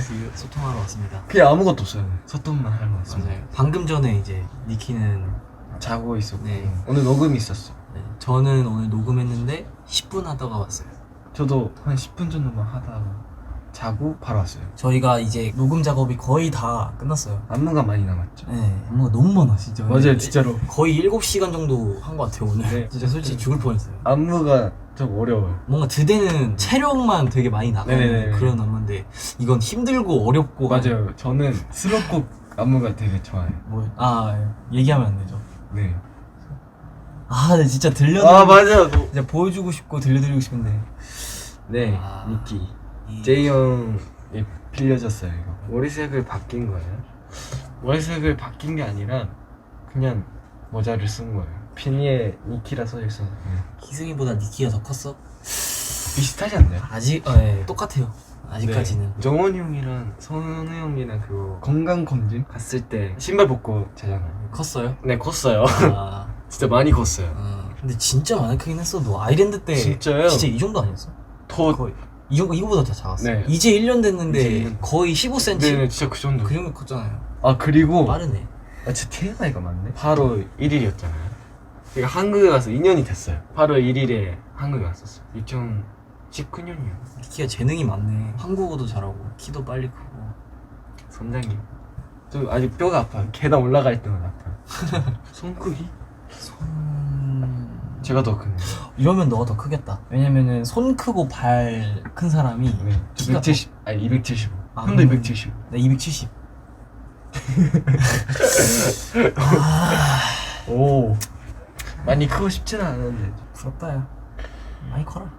소통하러 왔습니다. 그냥 아무것도 없어요. 소통만 하러 왔습니다. 맞아요. 방금 전에 이제 니키는 자고 있었고 네. 오늘 녹음이 있었어. 네, 저는 오늘 녹음했는데 10분 하다가 왔어요. 저도 한 10분 정도만 하다가 자고 바로 왔어요. 저희가 이제 녹음 작업이 거의 다 끝났어요. 안무가 많이 남았죠. 네, 안무가 너무 많아 진짜. 맞아요, 진짜로. 거의 7시간 정도 한 것 같아요 오늘. 네. 진짜 솔직히 죽을 뻔했어요. 안무가 좀 어려워요. 뭔가 드대는 체력만 되게 많이 나가는 네네네. 그런 안무인데 이건 힘들고 어렵고 맞아요. 저는 수록곡 안무가 되게 좋아요. 뭐, 아 얘기하면 안 되죠. 네. 아, 네, 진짜 들려드리고 아 맞아요. 너- 진짜 보여주고 싶고 들려드리고 싶은데 네, 아. 이- 제이 형이 빌려줬어요 이거. 머리색을 바뀐 거예요? 머리색을 바뀐 게 아니라 그냥 모자를 쓴 거예요. 비니에 니키라 써져 있어서 그냥 기승이보다 니키가 더 컸어? 비슷하지 않나요? 아직 어, 예, 똑같아요. 아직까지는. 네. 정원이 형이랑 선우 형이랑 그거 건강 검진 갔을 때 신발 벗고 자잖아요. 컸어요? 네 컸어요. 아, 진짜 많이 컸어요. 어. 근데 진짜 많이 크긴 했어. 너 아이랜드 때 진짜요? 진짜 이 정도 아니었어? 더 거의 이거 이거보다 더 작았어. 네. 이제 1년 됐는데 이제 1년. 거의 15cm. 네네 진짜 그 정도. 그 정도 컸잖아요. 아 그리고 빠르네. 아, 진짜 TMI가 많네. 8월 1일이었잖아요. 제가 한국에 가서 2년이 됐어요. 8월 1일에 한국에 왔었어요. 2019년이요. 니키가 재능이 많네. 한국어도 잘하고 키도 빨리 크고. 선장님. 저 아직 뼈가 아파요. 계단 올라갈 때마다 아파요. 손 크기? 손 제가 더 크네요. 이러면 너가 더 크겠다. 왜냐면은 손 크고 발 큰 사람이 네. 저 키가 170, 아니 275. 아, 형도 음. 275. 나 270. 아, 오. 많이 크고 싶지는 않은데. 부럽다 야. 많이 커라.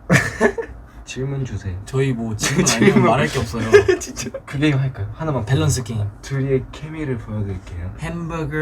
질문 주세요. 저희 뭐 지금 질문. 아니면 말할 게 없어요. 진짜. 그 게임 할까요? 하나만. 밸런스 게임. 둘이의 케미를 보여드릴게요. 햄버거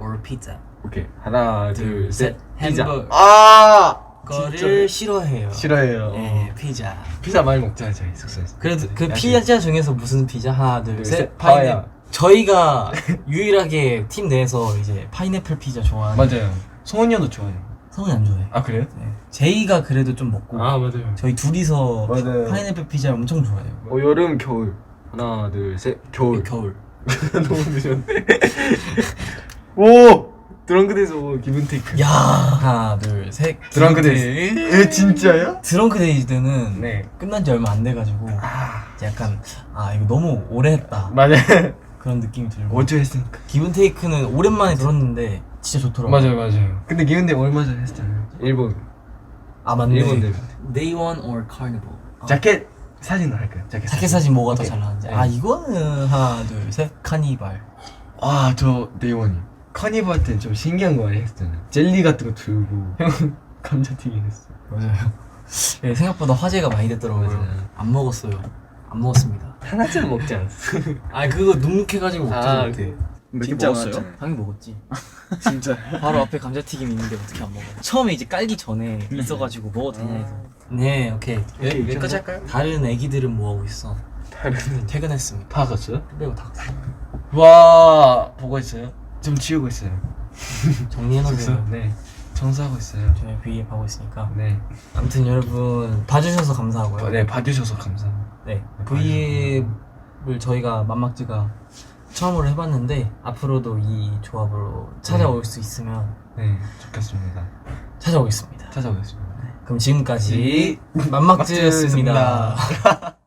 or 피자. 오케이. 하나, 둘, 셋. 피자. 햄버거. 아! 거를 싫어해요. 싫어해요. 예, 피자. 피자 많이 먹자 저희 숙소에서. 그래도 그 야식. 피자 중에서 무슨 피자? 하나, 둘, 둘, 셋. 셋. 파인애. 파야. 저희가 유일하게 팀 내에서 이제 파인애플 피자 좋아하는. 맞아요. 성훈이 형도 좋아해요. 성이 안 좋아해. 아 그래요? 네. 제이가 그래도 좀 먹고. 맞아요. 저희 둘이서 맞아요. 파인애플 피자 엄청 좋아해요. 어 여름 겨울. 하나 둘 셋. 겨울. 겨울. 너무 늦었네. 오 드렁크데이서 기분 테이크. 야 하나 둘 셋. 드렁크 기분테- 데이즈. 에 진짜요? 드렁크 데이즈는 네. 끝난 지 얼마 안 돼가지고 아 이제 약간 아 이거 너무 오래 했다 맞아요. 그런 느낌이 들고 어제 했으니까. 기분 테이크는 오랜만에 들었는데 진짜 좋더라고요. 맞아요 맞아요. 근데 데이 얼마 전에 했잖아요. 일본. 아 맞네. 일본 데뷔. Day One or Carnival. 아, 자켓 사진으로 할까요? 자켓. 자켓 사진 뭐가 더 오케이. 잘 나왔는지. 네. 아 이거는 하나 둘 셋 카니발. 아저 네이원이. 카니발 때는 좀 신기한 거 많이 했잖아요. 젤리 같은 거 들고 형 감자튀김 했어. 맞아요. 네, 생각보다 화제가 많이 됐더라고요. 맞아요. 안 먹었어요. 안 먹었습니다. 하나쯤 먹지 않았어. 아 그거 눅눅해가지고 먹지 아, 못해. 진짜 먹었어요? 당연히 먹었지. 진짜. 바로 앞에 감자튀김 있는데 어떻게 안 먹어? 처음에 이제 깔기 전에 있어가지고 먹어도 되냐 해서. 네, 오케이. 오케이, 여기까지 할까요? 다른 애기들은 뭐 하고 있어? 다른 퇴근했습니다. 다 갔어요? 빼고 다 갔어. 와 보고 있어요? 좀 치우고 있어요. 정리해놓으세요. 네. 청소하고 있어요. 저희 V앱 하고 있으니까. 네. 아무튼 여러분 봐주셔서 감사하고요. 네 봐주셔서 감사합니다. 네, V앱을 저희가 맘막지가 처음으로 해봤는데 앞으로도 이 조합으로 찾아올 수 있으면 네 좋겠습니다. 찾아오겠습니다. 찾아오겠습니다. 그럼 지금까지 맘막지였습니다. 맘막지였습니다.